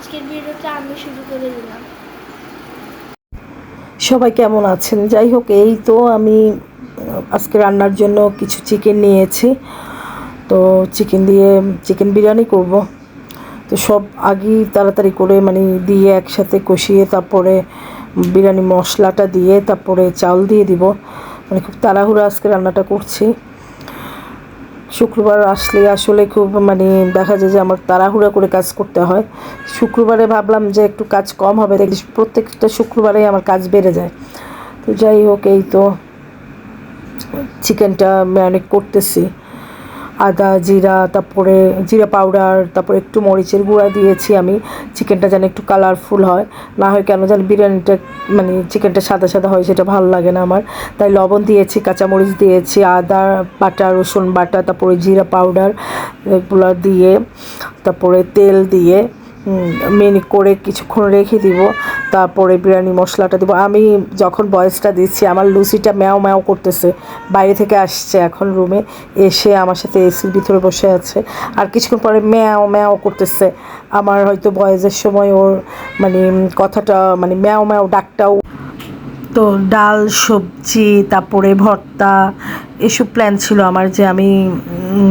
আজকের ভিডিওটা আমি শুরু করে দিলাম। সবাই কেমন আছেন? যাই হোক, এই তো আমি আজকে রান্নার জন্য কিছু চিকেন নিয়েছি। তো চিকেন দিয়ে চিকেন বিরিয়ানি করব। তো সব আগেই তাড়াতাড়ি করে মানে দিয়ে একসাথে কষিয়ে তারপরে বিরিয়ানি মশলাটা দিয়ে তারপরে চাল দিয়ে দিব। মানে খুব তাড়াহুড়ো আজকে রান্নাটা করছি। শুক্রবার আসলে আসলে খুব মানে দেখা যায় যে আমার তাড়াহুড়া করে কাজ করতে হয়। শুক্রবারে ভাবলাম যে একটু কাজ কম হবে, দেখি প্রত্যেকটা শুক্রবারে আমার কাজ বেড়ে যায়। তো যাই হোক, এই তো চিকেনটা অনেক করতেছি। আদা, জিরা, তারপরে জিরা পাউডার তারপরে একটু মরিচের গুঁড়া দিয়েছি আমি। চিকেনটা যেন একটু কালারফুল হয়। না হয় কেন জানি বিরিয়ানিটা মানে চিকেনটা সাদা সাদা হয়, সেটা ভালো লাগে না আমার। তাই লবণ দিয়েছি, কাঁচামরিচ দিয়েছি, আদা, বাটা, রসুন বাটা, তারপরে জিরা পাউডার এগুলো দিয়ে, তারপরে তেল দিয়ে মেনি করে কিছুক্ষণ রেখে দিব। তারপরে বিরিয়ানি মশলাটা দিব। আমি যখন বয়সটা দিচ্ছি, আমার লুচিটা ম্যাও ম্যাও করতেছে। বাইরে থেকে আসছে এখন রুমে, এসে আমার সাথে এসির ভিতরে বসে আছে। আর কিছুক্ষণ পরে ম্যাও ম্যাও করতেছে। আমার হয়তো বয়সের সময় ওর মানে কথাটা মানে ম্যাও ম্যাও ডাকটাও। তো ডাল, সবজি, তারপরে ভর্তা, এসব প্ল্যান ছিল আমার যে আমি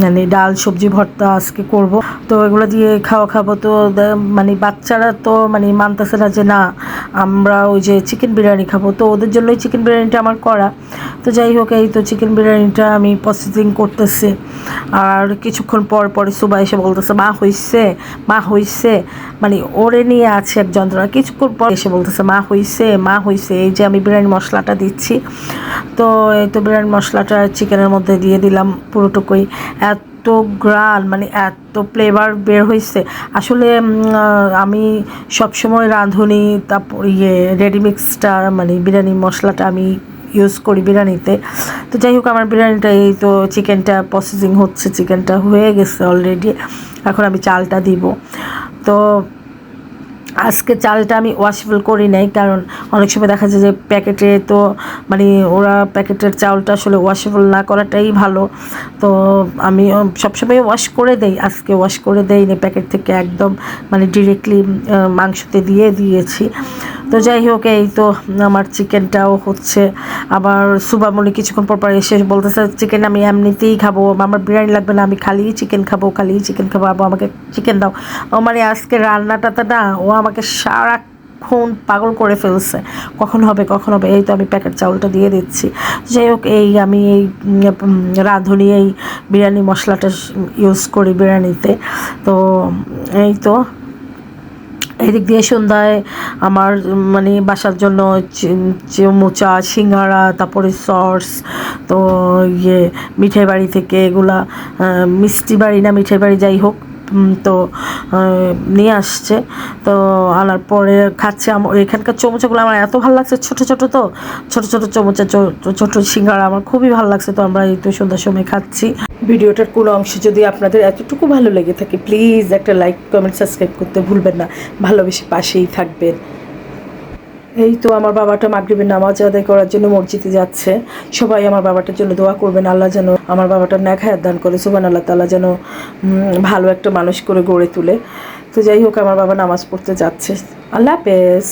মানে ডাল, সবজি, ভর্তা আজকে করব। তো এগুলো দিয়ে খাওয়া খাব। তো মানে বাচ্চারা তো মানে মানতেছে না যে না আমরা ওই যে চিকেন বিরিয়ানি খাব। তো ওদের জন্যই চিকেন বিরিয়ানিটা আমার করা। তো যাই হোক, এই তো চিকেন বিরিয়ানিটা আমি প্রসেসিং করতেছি। আর কিছুক্ষণ পর পরে সুবা এসে বলতেছে, মা হইছে মা হইছে। মানে ওরে নিয়ে আছে এক যন্ত্রণা। কিছুক্ষণ পর এসে বলতেছে, মা হইছে মা হইছে। এই যে আমি বিরিয়ানি মশলাটা দিচ্ছি। তো এই তো বিরিয়ানি মশলাটা চিকেনের মধ্যে দিয়ে দিলাম পুরোটুকুই। এত গ্রান মানে এত ফ্লেভার বের হয়েছে আসলে আমি সবসময় রাঁধুনি, তারপর ইয়ে রেডিমিক্সটা মানে বিরিয়ানি মশলাটা আমি ইউজ করি বিরিয়ানিতে। তো যাই হোক, আমার বিরিয়ানিটা এই তো চিকেনটা প্রসেসিং হচ্ছে চিকেনটা হয়ে গেছে অলরেডি এখন আমি চালটা দিব। তো আজকে চালটা আমি ওয়াশেবল করি নাই, কারণ অনেক সময় দেখা যায় যে প্যাকেটে তো মানে ওরা প্যাকেটের চাউলটা আসলে ওয়াশেবল না করাটাই ভালো। তো আমি সবসময় ওয়াশ করে দেই, আজকে ওয়াশ করে দেই নি প্যাকেট থেকে একদম মানে ডিরেক্টলি মাংসতে দিয়ে দিয়েছি। তো যাই হোক, এই তো আমার চিকেনটাও হচ্ছে। আবার সুবামনি কিছুক্ষণ পর পর এসে বলতেছে চিকেন আমি এমনিতেই খাব, আমার বিরিয়ানি লাগবে না, আমি খালি চিকেন খাব, খালি চিকেন খাব আবার আমাকে চিকেন দাও। মানে আজকে রান্নাটা তো না, ও আমাকে সারাক্ষণ পাগল করে ফেলছে। কখন হবে কখন হবে, এই তো আমি প্যাকেট চাউলটা দিয়ে দিচ্ছি। যাই হোক, এই আমি এই রাঁধুনি এই বিরিয়ানি মশলাটা ইউজ করি বিরিয়ানিতে। তো, এই তো, এদিক দিয়ে সন্ধ্যায় আমার মানে বাসার জন্য চি- চিমুচা সিঙ্গারা, তারপরে সস, তো ইয়ে মিঠাই বাড়ি থেকে এগুলা মিষ্টি বাড়ি না মিঠাই বাড়ি যাই হোক তো নিয়ে আসছে। তো আনার পরে খাচ্ছে আমার এখানকার চমচগুলো আমার এত ভালো লাগছে, ছোট ছোট তো, ছোট ছোট চমচা ছোট সিঙ্গারা আমার খুবই ভালো লাগছে, তো আমরা এই তো সন্ধ্যার সময় খাচ্ছি। ভিডিওটার কোনো অংশে যদি আপনাদের এতটুকু ভালো লেগে থাকে প্লিজ একটা লাইক কমেন্ট সাবস্ক্রাইব করতে ভুলবেন না। ভালোবেসে পাশেই থাকবেন। এই তো আমার বাবাটা মাগরিবের নামাজ আদায় করার জন্য মসজিদে যাচ্ছে। সবাই আমার বাবাটার জন্য দোয়া করবেন, আল্লাহ যেন আমার বাবাটা ন্যাক হায়াত দান করে। সুবান আল্লাহ তাল্লাহ যেন ভালো একটা মানুষ করে গড়ে তুলে। তো যাই হোক, আমার বাবা নামাজ পড়তে যাচ্ছে। আল্লাহ হাফেজ।